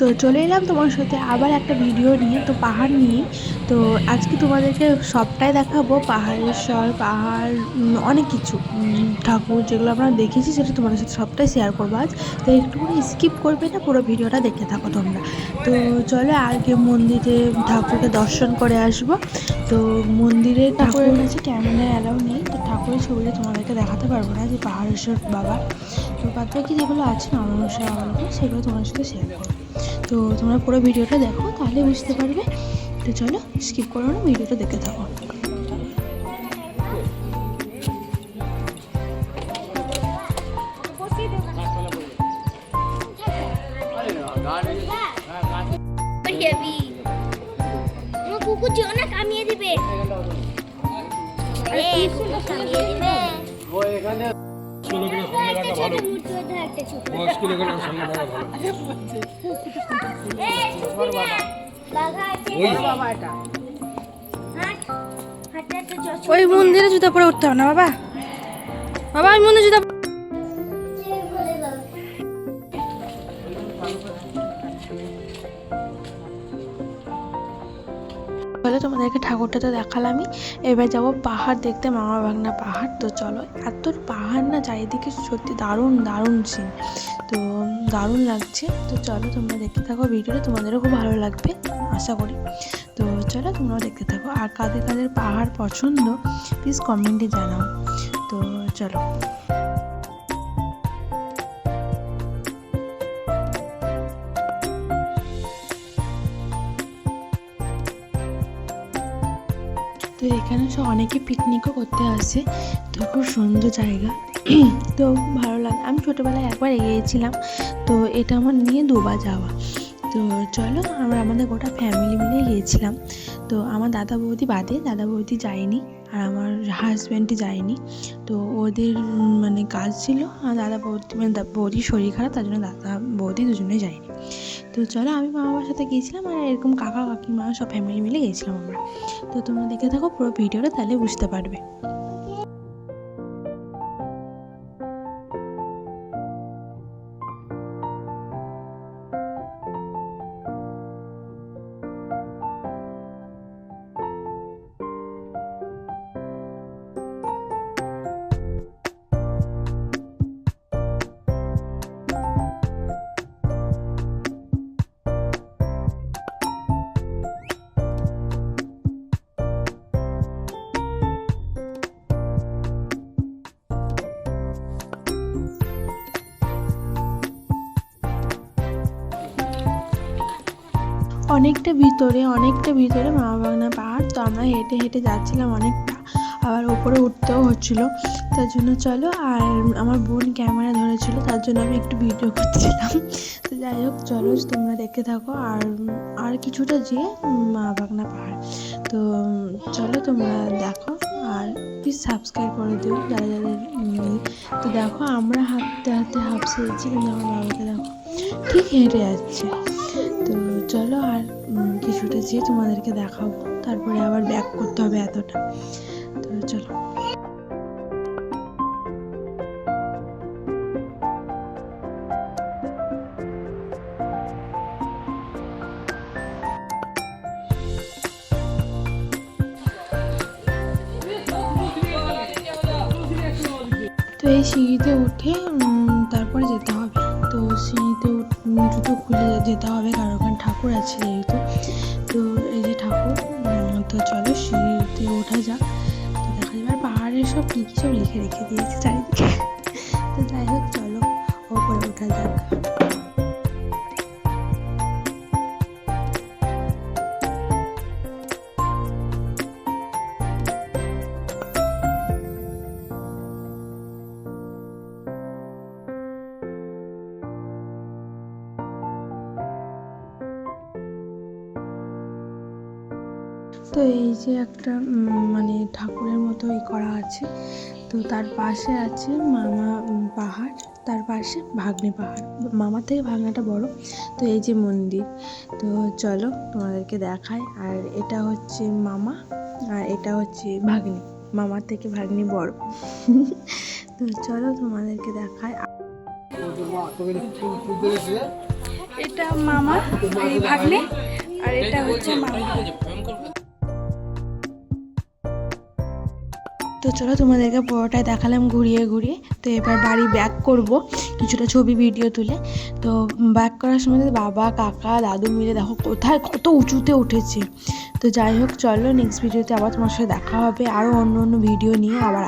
তো চলে এলাম তোমার সাথে আবার একটা ভিডিও নিয়ে তো পাহাড় নিয়ে। তো আজকে তোমাদেরকে সবটাই দেখাবো পাহাড়ের স্বর পাহাড় অনেক কিছু। ঠাকুর যেগুলো আমরা দেখেছি সেটা তোমাদের সাথে সবটাই শেয়ার করব আজ। তো একটু স্কিপ করবে না পুরো ভিডিওটা দেখতে থাকো তোমরা। তো চলো আগে মন্দিরে ঠাকুরকে দর্শন করে আসব। তো মন্দিরে ঠাকুরের কাছে ক্যামেরা অ্যালাউ নেই তো ঠাকুরের ছবিটা তোমাদেরকে দেখাতে পারব না যে পাহাড়েশ্বর বাবা। তো বাদ বাকি যেগুলো আছে নরমশা সেগুলো তোমার সাথে শেয়ার করব। তো তোমরা পুরো ভিডিওটা দেখো, তাহলে বুঝতে পারবে। তো চলো স্কিপ করো না, ভিডিওটা দেখে থাকো। কামিয়ে দিবে কামিয়ে দিবে জোর- ওই মন্দিরে জুতা পরে উঠতে হবে না বাবা। বাবা ওই মন্দিরে জুতা ঠাকুরটা তো দেখালামই। এবার যাব পাহাড় দেখতে, মামা বাগনা পাহাড়। তো চলো, এত পাহাড় না, চারিদিকে সত্যি দারুণ দারুণ সিন তো দারুণ লাগছে। তো চলো, তোমরা দেখতে থাকো ভিডিওটা, তোমাদেরও খুব ভালো লাগবে, আশা করি। তো চলো, তোমরাও দেখতে থাকো। আর কাদের কাদের পাহাড় পছন্দ প্লিজ কমেন্টে জানাও। তো চলো। এখানে সব অনেকে পিকনিকও করতে আসে। তো খুব সুন্দর জায়গা। তো ভালো লাগে, আমি ছোটোবেলায় একবার এগিয়েছিলাম। তো এটা আমার নিয়ে দুবার যাওয়া। তো চলো আমরা আমাদের গোটা ফ্যামিলি মিলে গিয়েছিলাম। তো আমার দাদা বৌদি বাদে, দাদা বৌদি যায়নি। আর আমার হাজব্যান্ডই যায়নি। তো ওদের মানে কাজ ছিল। আর দাদা বৌদি মানে বৌদি বৌদির শরীর খারাপ, তার জন্য দাদা বৌদি দুজনে যায়নি। তো চলো আমি মা বাবার সাথে গিয়েছিলাম আর এরকম কাকা, কাকিমা সব ফ্যামিলি মিলে গিয়েছিলাম আমরা। তো তোমরা দেখে থাকো পুরো ভিডিওটা তাহলে বুঝতে পারবে। অনেকটা ভিতরে অনেকটা ভিতরে মামা বাগনা পাহাড়। তো আমরা হেঁটে হেঁটে যাচ্ছিলাম অনেকটা। আবার ওপরে উঠতেও হচ্ছিল। তার জন্য চলো, আর আমার বোন ক্যামেরা ধরেছিল, তার জন্য আমি একটু ভিডিও করছিলাম। তো যাই হোক, চলো তোমরা দেখতে থাকো। আর আর কিছুটা যেয়ে মা বাগনা পাহাড়। তো চলো তোমরা দেখো। আর প্লিজ সাবস্ক্রাইব করে দিও যারা নেই। তো দেখো, আমরা হাঁটতে হাঁটতে হাঁপসেছি কিন্তু আমার বাবাকে দেখো। ঠিক হেঁটে যাচ্ছে। চলো আর কিছুটা যেয়ে তোমাদেরকে দেখাবো। তারপরে আবার ব্যাক করতে হবে এতটা। তো চলো। তো এই সিঁড়িতে উঠে তারপরে যেতে হবে। তো সিঁড়িতে জুতো খুলে যেতে হবে, কারণ ওখানে ঠাকুর আছে যেহেতু। তো এই যে ঠাকুর তো চলো সিঁড়িতে ওঠা যাক। তো দেখা যাবে আর পাহাড়ের সব কী কী সব লিখে রেখে দিয়েছে চারিদিকে। তো এই যে একটা মানে ঠাকুরের মতো ই করা আছে। তো তার পাশে আছে মামা পাহাড়। তার পাশে ভাগ্নে পাহাড়। মামার থেকে ভাগনাটা বড়। তো এই যে মন্দির। তো চলো তোমাদেরকে দেখায় আর এটা হচ্ছে মামা, আর এটা হচ্ছে ভাগ্নি। মামার থেকে ভাগ্নি বড়। তো চলো তোমাদেরকে দেখায় এটা মামা ভাগ্নে। আর এটা হচ্ছে মামা। তো চলো তোমাদেরকে পুরোটাই দেখালাম ঘুরিয়ে ঘুরিয়ে। তো এবার বাড়ি ব্যাক করব, কিছুটা ছবি ভিডিও তুলে। তো ব্যাক করার সময় বাবা, কাকা, দাদু মিলে দেখো কোথায় কত উঁচুতে উঠেছে। তো যাই হোক, চলো নেক্সট ভিডিওতে আবার তোমার সাথে দেখা হবে আরও অন্য অন্য ভিডিও নিয়ে আবার